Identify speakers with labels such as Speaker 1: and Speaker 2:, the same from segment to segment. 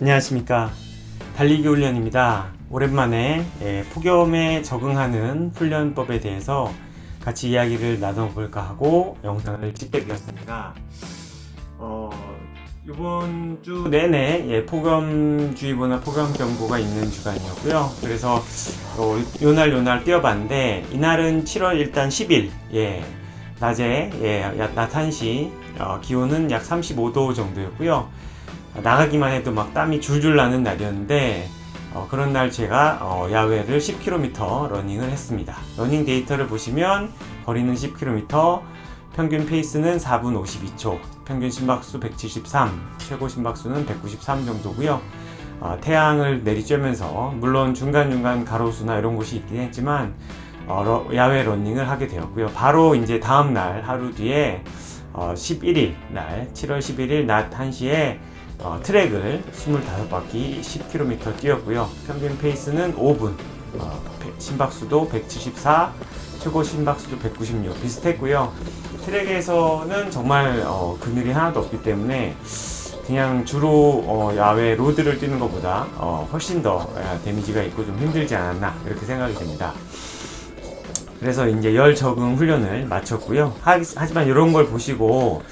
Speaker 1: 안녕하십니까. 달리기 훈련입니다. 오랜만에 예, 폭염에 적응하는 훈련법에 대해서 같이 이야기를 나눠볼까 하고 영상을 찍게 되었습니다. 어, 이번 주 내내 예, 폭염주의보나 폭염경보가 있는 주간이었고요. 그래서 어, 요날 요날 뛰어봤는데 이날은 7월 일단 10일 예, 낮에 예, 야- 낮 1시 어, 기온은 약 35도 정도였고요 나가기만 해도 막 땀이 줄줄 나는 날이었는데 어, 그런 날 제가 어, 야외를 10km 러닝을 했습니다. 러닝 데이터를 보시면 거리는 10km, 평균 페이스는 4분 52초, 평균 심박수 173, 최고 심박수는 193 정도고요. 어, 태양을 내리쬐면서 물론 중간중간 가로수나 이런 곳이 있긴 했지만 어, 러- 야외 러닝을 하게 되었고요. 바로 이제 다음 날 하루 뒤에 어, 11일 날 7월 11일 낮 1시에 어, 트랙을 25바퀴 10km 뛰었고요. 평균 페이스는 5분. 어, 배- 심박수도 174, 최고 심박수도 196 비슷했고요. 트랙에서는 정말 어, 그늘이 하나도 없기 때문에 그냥 주로 어, 야외 로드를 뛰는 것보다 어, 훨씬 더 어, 데미지가 있고 좀 힘들지 않았나 이렇게 생각이 됩니다. 그래서 이제 열 적응 훈련을 마쳤고요. 하, 하지만 이런 걸 보시고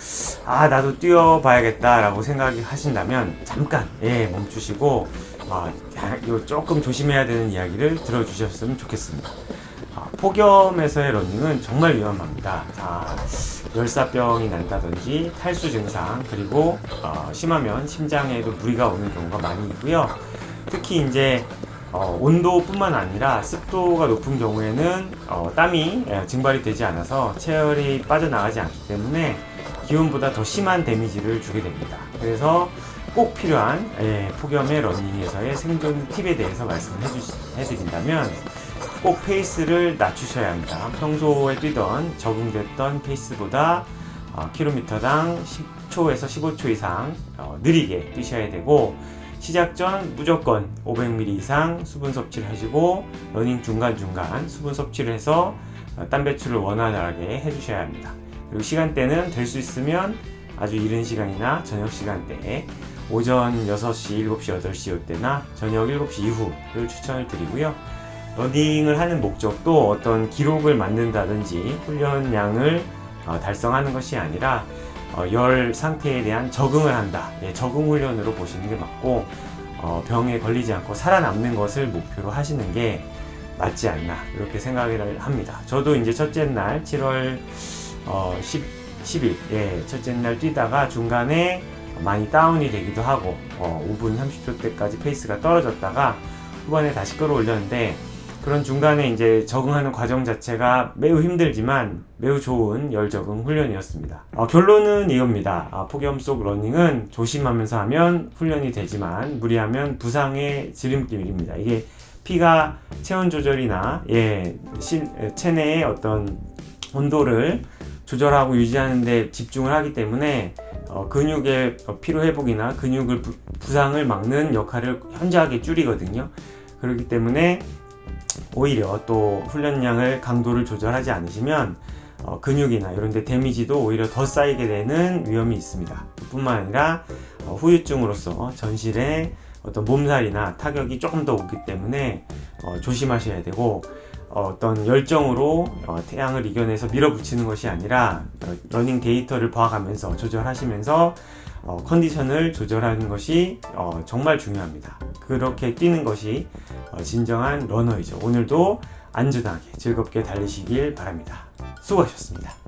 Speaker 1: 아 나도 뛰어봐야겠다라고 생각이 하신다면 잠깐 예 멈추시고 아, 야, 요 조금 조심해야 되는 이야기를 들어주셨으면 좋겠습니다. 아, 폭염에서의 러닝은 정말 위험합니다. 자, 열사병이 난다든지 탈수 증상 그리고 어, 심하면 심장에도 무리가 오는 경우가 많이 있고요. 특히 이제 어, 온도뿐만 아니라 습도가 높은 경우에는 어, 땀이 예, 증발이 되지 않아서 체열이 빠져나가지 않기 때문에 기온보다 더 심한 데미지를 주게 됩니다. 그래서 꼭 필요한 예, 폭염의 러닝에서의 생존 팁에 대해서 말씀을 해드린다면 꼭 페이스를 낮추셔야 합니다. 평소에 뛰던 적응됐던 페이스보다 어, 킬로미터당 10초에서 15초 이상 어, 느리게 뛰셔야 되고 시작 전 무조건 500ml 이상 수분 섭취를 하시고 러닝 중간중간 수분 섭취를 해서 어, 땀 배출을 원활하게 해주셔야 합니다. 그리고 시간대는 될 수 있으면 아주 이른 시간이나 저녁 시간대에 오전 6시, 7시, 8시 이때나 저녁 7시 이후를 추천을 드리고요. 러닝을 하는 목적도 어떤 기록을 만든다든지 훈련량을 어, 달성하는 것이 아니라 어, 열 상태에 대한 적응을 한다. 예, 적응 훈련으로 보시는 게 맞고 어, 병에 걸리지 않고 살아남는 것을 목표로 하시는 게 맞지 않나 이렇게 생각을 합니다. 저도 이제 첫째 날 7월 어, 10, 10일 예, 첫째 날 뛰다가 중간에 많이 다운이 되기도 하고 어, 5분 30초 때까지 페이스가 떨어졌다가 후반에 다시 끌어올렸는데 그런 중간에 이제 적응하는 과정 자체가 매우 힘들지만 매우 좋은 열 적응 훈련이었습니다. 어, 결론은 이겁니다. 아, 폭염 속 러닝은 조심하면서 하면 훈련이 되지만 무리하면 부상의 지름길입니다. 이게 피가 체온 조절이나 예, 실, 체내의 어떤 온도를 조절하고 유지하는데 집중을 하기 때문에 어, 근육의 어, 피로 회복이나 근육을 부, 부상을 막는 역할을 현저하게 줄이거든요. 그렇기 때문에 오히려 또 훈련량을 강도를 조절하지 않으시면 어, 근육이나 이런 데 데미지도 오히려 더 쌓이게 되는 위험이 있습니다. 뿐만 아니라 어, 후유증으로서 전실에 어떤 몸살이나 타격이 조금 더 오기 때문에 어, 조심하셔야 되고 어, 떤 열정으로 어, 태양을 이겨내서 밀어붙이는 것이 아니라 어, 러닝 데이터를 봐가면서 조절하시면서 어, 컨디션을 조절하는 것이 어, 정말 중요합니다. 그렇게 뛰는 것이 어, 진정한 러너이죠. 오늘도 안전하게 즐겁게 달리시길 바랍니다. 수고하셨습니다.